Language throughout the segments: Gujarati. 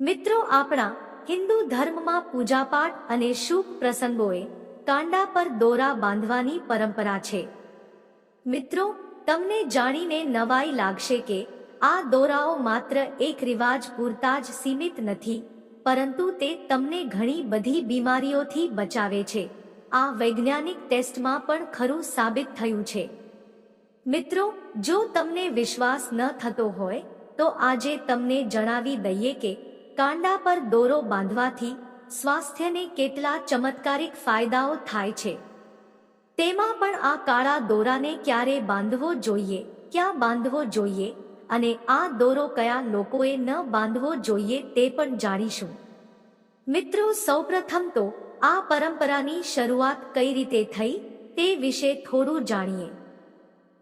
મિત્રો, આપણા હિન્દુ ધર્મમાં પૂજાપાઠ અને શુભ પ્રસંગોએ કાંડા પર દોરા બાંધવાની પરંપરા છે. મિત્રો, તમને જાણીને નવાઈ લાગશે કે આ દોરાઓ માત્ર એક રિવાજ પૂરતા જ સીમિત નથી, પરંતુ તે તમને ઘણી બધી બીમારીઓથી બચાવે છે. આ વૈજ્ઞાનિક ટેસ્ટમાં પણ ખરું સાબિત થયું છે. મિત્રો, જો તમને વિશ્વાસ ન થતો હોય, તો આજે તમને જણાવી દઈએ કે કાંડા પર દોરો બાંધવાથી સ્વાસ્થ્યને કેટલા ચમત્કારિક ફાયદાઓ થાય છે. તેમાં પણ આ કાળા દોરાને ક્યારે બાંધવો જોઈએ, ક્યાં બાંધવો જોઈએ અને આ દોરો કયા લોકોએ ન બાંધવો જોઈએ તે પણ જાણીશું. મિત્રો, સૌપ્રથમ તો આ પરંપરાની શરૂઆત કઈ રીતે થઈ તે વિશે થોડું જાણીએ.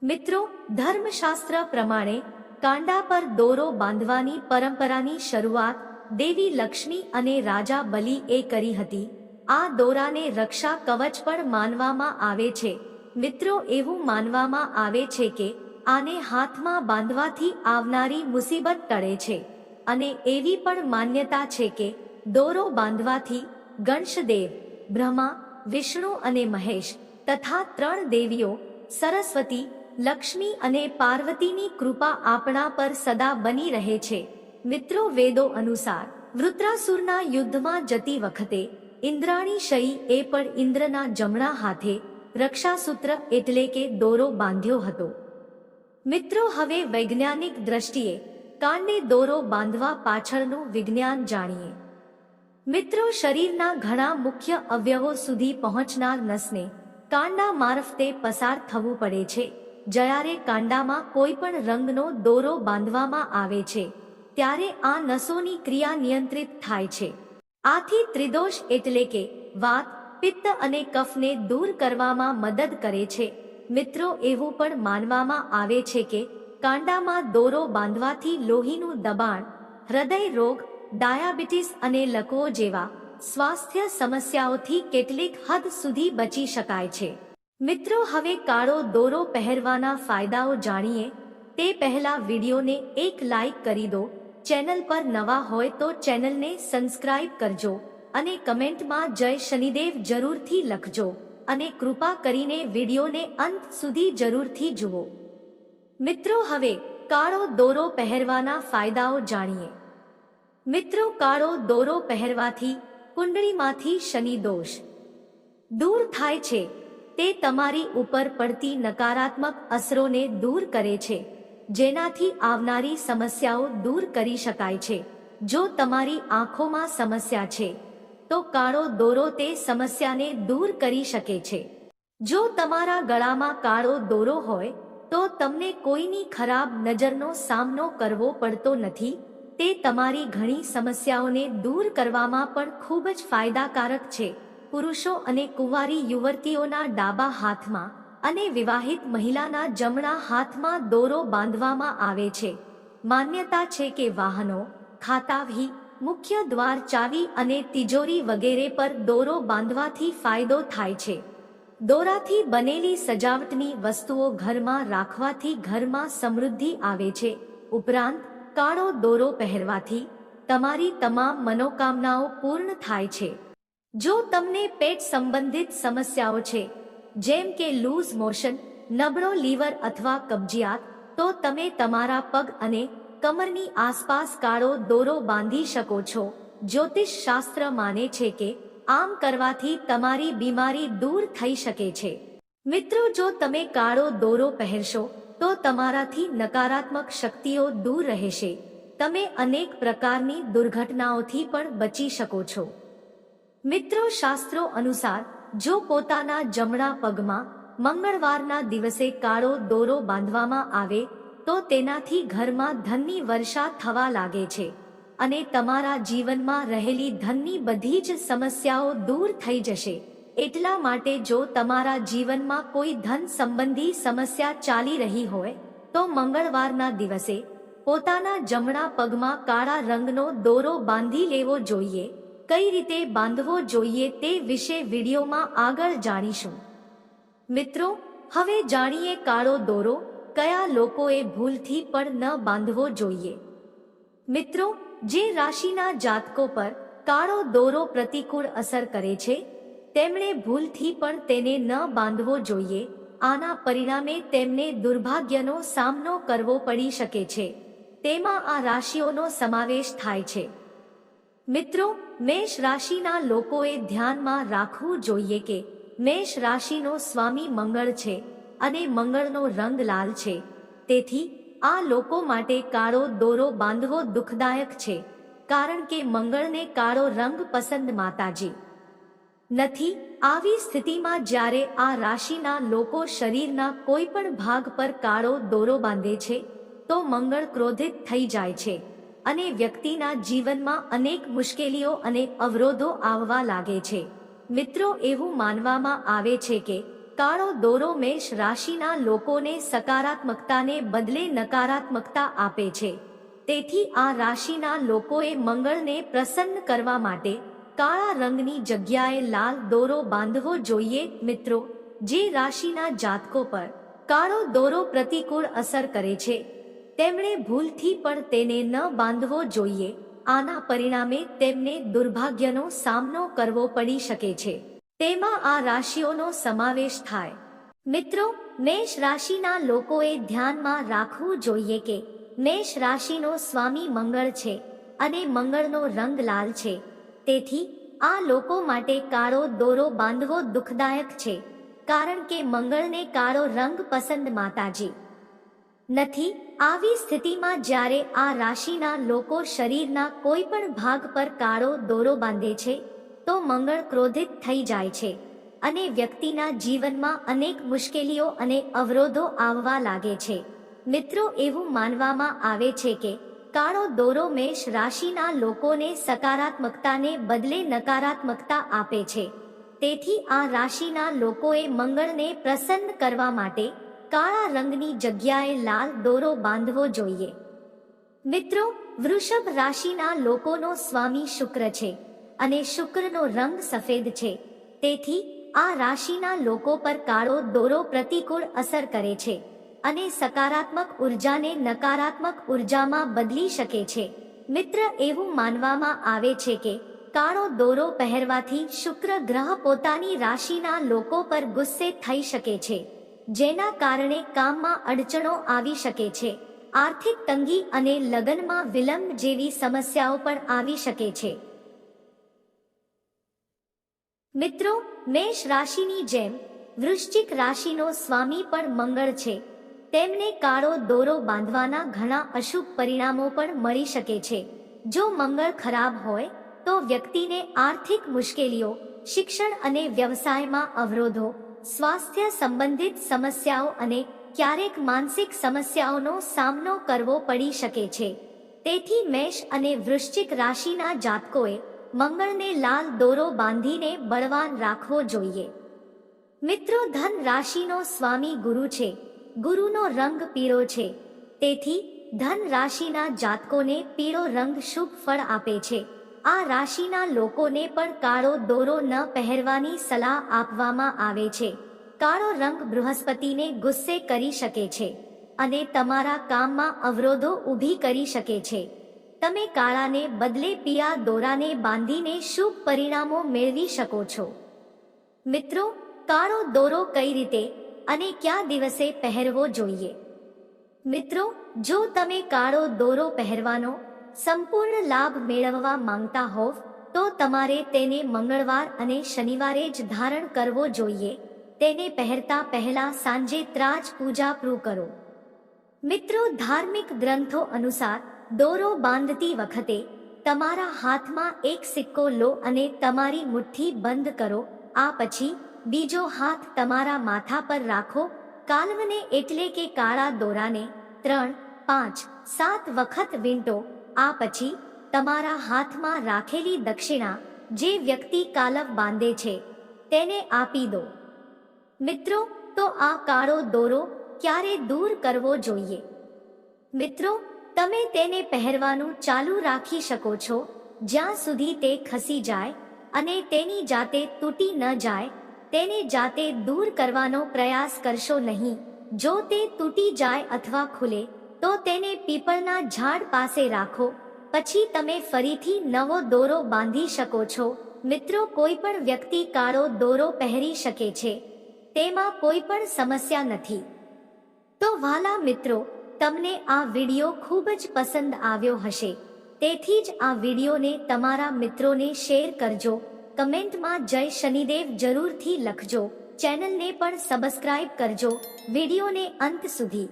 મિત્રો, ધર્મશાસ્ત્ર પ્રમાણે કાંડા પર દોરો બાંધવાની પરંપરાની શરૂઆત દેવી લક્ષ્મી અને રાજા બલિ એ કરી હતી. આ દોરાને રક્ષા કવચ પણ માનવામાં આવે છે. મિત્રો, એવું માનવામાં આવે છે કે, આને હાથમાં બાંધવાથી આવનારી મુસીબત ટળે છે. અને એવી પણ માન્યતા છે કે, દોરો બાંધવાથી ગણશદેવ બ્રહ્મા, વિષ્ણુ અને મહેશ તથા ત્રણ દેવીઓ, સરસ્વતી, લક્ષ્મી અને પાર્વતીની કૃપા આપણા પર સદા બની રહે છે. મિત્રો વેદો અનુસાર, વૃત્રાસુરના યુદ્ધમાં જતી વખતે, ઇન્દ્રાણી શયી એ પણ ઇન્દ્રના જમણા હાથે રક્ષાસૂત્ર એટલે કે દોરો બાંધ્યો હતો. મિત્રો હવે વૈજ્ઞાનિક દ્રષ્ટિએ, કાનને દોરો બાંધવા પાછળનું વિજ્ઞાન જાણીએ. મિત્રો શરીરના ઘણા મુખ્ય અવયવો સુધી પહોંચનાર નસને કાંડા મારફતે પસાર થવું પડે છે, જ્યારે કાંડામાં કોઈ પણ રંગનો દોરો બાંધવામાં આવે છે. ત્યારે આ નસોની ક્રિયા નિયંત્રિત થાય છે. આથી ત્રિદોષ એટલે કે વાત, પિત્ત અને કફને દૂર કરવામાં મદદ કરે છે. મિત્રો, એવું પણ માનવામાં આવે છે કે કાંડામાં દોરો બાંધવાથી લોહીનું દબાણ, હૃદય રોગ, ડાયાબિટીસ અને લકવો જેવા સ્વાસ્થ્ય સમસ્યાઓથી કેટલીક હદ સુધી બચી શકાય છે. મિત્રો, હવે કાળો દોરો પહેરવાના ફાયદાઓ જાણીએ. તે પહેલા વિડીયોને એક લાઈક કરી દો ચેનલ પર નવા હોય તો ચેનલને સબસ્ક્રાઇબ કરજો અને કમેન્ટમાં જય શનિદેવ જરૂરથી લખજો અને કૃપા કરીને વિડીયોને અંત સુધી જરૂરથી જુઓ. મિત્રો, હવે કાળો દોરો પહેરવાના ફાયદાઓ જાણીએ. મિત્રો, કાળો દોરો પહેરવાથી કુંડળીમાંથી શનિ દોષ દૂર થાય છે. તે તમારી ઉપર પડતી નકારાત્મક અસરોને દૂર કરે છે. જેનાથી આવનારી સમસ્યાઓ દૂર કરી શકાય છે. જો તમારી આંખોમાં સમસ્યા છે, તો કાળો દોરો તે સમસ્યાને દૂર કરી શકે છે. જો તમારા ગળામાં કાળો દોરો હોય, તો તમને કોઈની ખરાબ નજરનો સામનો કરવો પડતો નથી. તે તમારી ઘણી સમસ્યાઓને દૂર કરવામાં પણ ખૂબ જ ફાયદાકારક છે. પુરુષો અને કુંવારી યુવતીઓના ડાબા હાથમાં અને વિવાહિત મહિલાના જમણા હાથમાં દોરો બાંધવામાં આવે છે. માન્યતા છે કે વાહનો ખાતાવી મુખ્ય દ્વાર ચાવી અને તિજોરી વગેરે પર દોરો બાંધવાથી ફાયદો થાય છે. દોરાથી બનેલી સજાવટની વસ્તુઓ ઘરમાં રાખવાથી ઘરમાં સમૃદ્ધિ આવે છે. ઉપરાંત, કાળો દોરો પહેરવાથી તમારી તમામ મનોકામનાઓ પૂર્ણ થાય છે. જો તમને પેટ સંબંધિત સમસ્યાઓ છે જેમ કે લૂઝ મોશન, નબળો લીવર અથવા કબજિયાત, તો તમે તમારા પગ અને કમરની આસપાસ કાળો દોરો બાંધી શકો છો. જ્યોતિષ શાસ્ત્ર માને છે કે આમ કરવાથી તમારી બીમારી દૂર થઈ શકે છે. મિત્રો, જો તમે કાળો દોરો પહેરશો, તો તમારાથી નકારાત્મક શક્તિઓ દૂર રહેશે. તમે અનેક પ્રકારની દુર્ઘટનાઓથી પણ બચી શકો છો. મિત્રો, શાસ્ત્રો અનુસાર જો પોતાના જમણા પગમાં મંગળવારના દિવસે કાળો દોરો બાંધવામાં આવે, તો તેનાથી ઘરમાં ધનની વર્ષા થવા લાગે છે અને તમારા જીવનમાં રહેલી ધનની બધી જ સમસ્યાઓ દૂર થઈ જશે. એટલા માટે જો તમારા જીવનમાં કોઈ ધન સંબંધી સમસ્યા ચાલી રહી હોય, તો મંગળવારના દિવસે પોતાના જમણા પગમાં કાળા રંગનો દોરો બાંધી લેવો જોઈએ. કઈ રીતે બાંધવો જોઈએ તે વિશે વિડીયોમાં આગળ જાણીશું. મિત્રો, હવે જાણીએ કાળો દોરો, કયા લોકોએ ભૂલથી પણ ન બાંધવો જોઈએ. મિત્રો, જે રાશિના જાતકો પર કાળો દોરો પ્રતિકૂળ અસર કરે છે, તેમણે ભૂલથી પણ તેને ન બાંધવો જોઈએ, આના પરિણામે તેમને દુર્ભાગ્યનો સામનો કરવો પડી શકે છે. તેમાં આ રાશિઓનો સમાવેશ થાય છે. મિત્રો, મેષ રાશિના લોકોએ ધ્યાનમાં રાખવું જોઈએ કે મેષ રાશિનો સ્વામી મંગળ છે અને મંગળનો રંગ લાલ છે. તેથી, આ લોકો માટે કાળો દોરો બાંધવો દુઃખદાયક છે, કારણ કે મંગળને કાળો રંગ પસંદ માતાજી. નથી, આવી સ્થિતિમાં જ્યારે આ રાશિના લોકો શરીરના કોઈ પણ ભાગ પર કાળો દોરો બાંધે છે, તો મંગળ ક્રોધિત થઈ જાય છે. અને વ્યક્તિના જીવનમાં અનેક મુશ્કેલીઓ અને અવરોધો આવવા લાગે છે. મિત્રો, એવું માનવામાં આવે છે કે કાળો દોરો મેષ રાશિના લોકોને સકારાત્મકતાને બદલે નકારાત્મકતા આપે છે. તેથી આ રાશિના લોકોએ મંગળને પ્રસન્ન કરવા માટે કાળા રંગની જગ્યાએ લાલ દોરો બાંધવો જોઈએ. મિત્રો, જે રાશિના જાતકો પર કાળો દોરો પ્રતિકૂળ અસર કરે છે. તેમણે ભૂલથી પણ તેને ન બાંધવો જોઈએ. આના પરિણામે તેમને દુર્ભાગ્યનો સામનો કરવો પડી શકે છે. તેમાં આ રાશિઓનો સમાવેશ થાય. મિત્રો, મેષ રાશિના લોકોએ ધ્યાનમાં રાખવું જોઈએ કે મેષ રાશિનો સ્વામી મંગળ છે અને મંગળનો રંગ લાલ છે. તેથી, આ લોકો માટે કાળો દોરો બાંધવો દુઃખદાયક છે. કારણ કે મંગળને કાળો રંગ પસંદ માતાજી. નથી. આવી સ્થિતિમાં જ્યારે આ રાશિના લોકો શરીરના કોઈ પણ ભાગ પર કાળો દોરો બાંધે છે, તો મંગળ ક્રોધિત થઈ જાય છે અને વ્યક્તિના જીવનમાં અનેક મુશ્કેલીઓ અને અવરોધો આવવા લાગે છે. મિત્રો, એવું માનવામાં આવે છે કે કાળો દોરો મેષ રાશિના લોકોને સકારાત્મકતાને બદલે નકારાત્મકતા આપે છે. તેથી આ રાશિના લોકોએ મંગળને પ્રસન્ન કરવા માટે કાળા રંગની જગ્યાએ લાલ દોરો બાંધવો જોઈએ. મિત્રો, વૃષભ રાશિના લોકોનો સ્વામી શુક્ર છે અને શુક્રનો રંગ સફેદ છે. તેથી, આ રાશિના લોકો પર કાળો દોરો પ્રતિકૂળ અસર કરે છે અને સકારાત્મક ઉર્જાને નકારાત્મક ઉર્જામાં બદલી શકે છે. મિત્ર, એવું માનવામાં આવે છે કે કાળો દોરો પહેરવાથી શુક્ર ગ્રહ પોતાની રાશિના લોકો પર ગુસ્સે થઈ શકે છે. જેના કારણે કામમાં અડચણો આવી શકે છે. આર્થિક તંગી અને લગ્નમાં વિલંબ જેવી સમસ્યાઓ પણ આવી શકે છે. મિત્રો, મેષ રાશિની જેમ, વૃશ્ચિક રાશિનો સ્વામી પણ મંગળ છે. તેમને કાળો દોરો બાંધવાના ઘણા અશુભ પરિણામો પણ મળી શકે છે. જો મંગળ ખરાબ હોય, તો વ્યક્તિને આર્થિક મુશ્કેલીઓ, શિક્ષણ અને વ્યવસાયમાં અવરોધો સ્વાસ્થ્ય સંબંધિત સમસ્યાઓ અને ક્યારેક માનસિક સમસ્યાઓનો સામનો કરવો પડી શકે છે. તેથી મેષ અને વૃશ્ચિક રાશિના જાતકોએ મંગળને લાલ દોરો બાંધીને બળવાન રાખવો જોઈએ. મિત્રો ધન રાશિનો સ્વામી ગુરુ છે. ગુરુનો રંગ પીળો છે. તેથી ધન રાશિના જાતકોને પીળો રંગ શુભ ફળ આપે છે. આ રાશિના લોકોને પણ કાળો દોરો ન પહેરવાની સલાહ આપવામાં આવે છે. કાળો રંગ બૃહસ્પતિને ગુસ્સે કરી શકે છે અને તમારા કામમાં અવરોધો ઊભી કરી શકે છે. તમે કાળાને બદલે પિયા દોરાને બાંધીને શુભ પરિણામો મેળવી શકો છો. મિત્રો, કાળો દોરો કઈ રીતે અને કયા દિવસે પહેરવો જોઈએ? મિત્રો, જો તમે કાળો દોરો પહેરવાનો સંપૂર્ણ લાભ મેળવવા માંગતા હોવ, તો તમારે તેને મંગળવાર અને શનિવારે જ ધારણ કરવો જોઈએ. તેને પહેરતા પહેલા સાંજે ત્રાજ પૂજા પૂરું કરો. મિત્રો, ધાર્મિક ગ્રંથો અનુસાર દોરો બાંધતી વખતે તમારા હાથમાં એક સિક્કો લો અને તમારી મુઠ્ઠી બંધ કરો. આ પછી બીજો હાથ તમારા માથા પર રાખો. કાલવને એટલે કે કાળા દોરાને ત્રણ, પાંચ, સાત વખત વીંટો આ પછી તમારા હાથમાં રાખેલી દક્ષિણા જે વ્યક્તિ કાલવ બાંધે છે, તેને આપી દો. મિત્રો, તો આ કાળો દોરો ક્યારે દૂર કરવો જોઈએ? મિત્રો, તમે તેને પહેરવાનું ચાલુ રાખી શકો છો, જ્યાં સુધી તે ખસી જાય અને તેની જાતે તૂટી ન જાય, તેને જાતે દૂર કરવાનો પ્રયાસ કરશો નહીં. જો તે તૂટી જાય અથવા ખુલે તો તેને પીપળના ઝાડ પાસે રાખો. પછી તમે ફરીથી નવો દોરો બાંધી શકો છો. મિત્રો, કોઈ પણ વ્યક્તિ કાળો દોરો પહેરી શકે છે. તેમાં કોઈ પણ સમસ્યા નથી. તો વાલા મિત્રો, તમને આ વીડિયો ખૂબ જ પસંદ આવ્યો હશે. તેથી જ આ વિડિયોને તમારા મિત્રોને શેર કરજો. કમેન્ટમાં જય શનિદેવ જરૂરથી લખજો. ચેનલને પણ સબસ્ક્રાઇબ કરજો. વિડિયોને અંત સુધી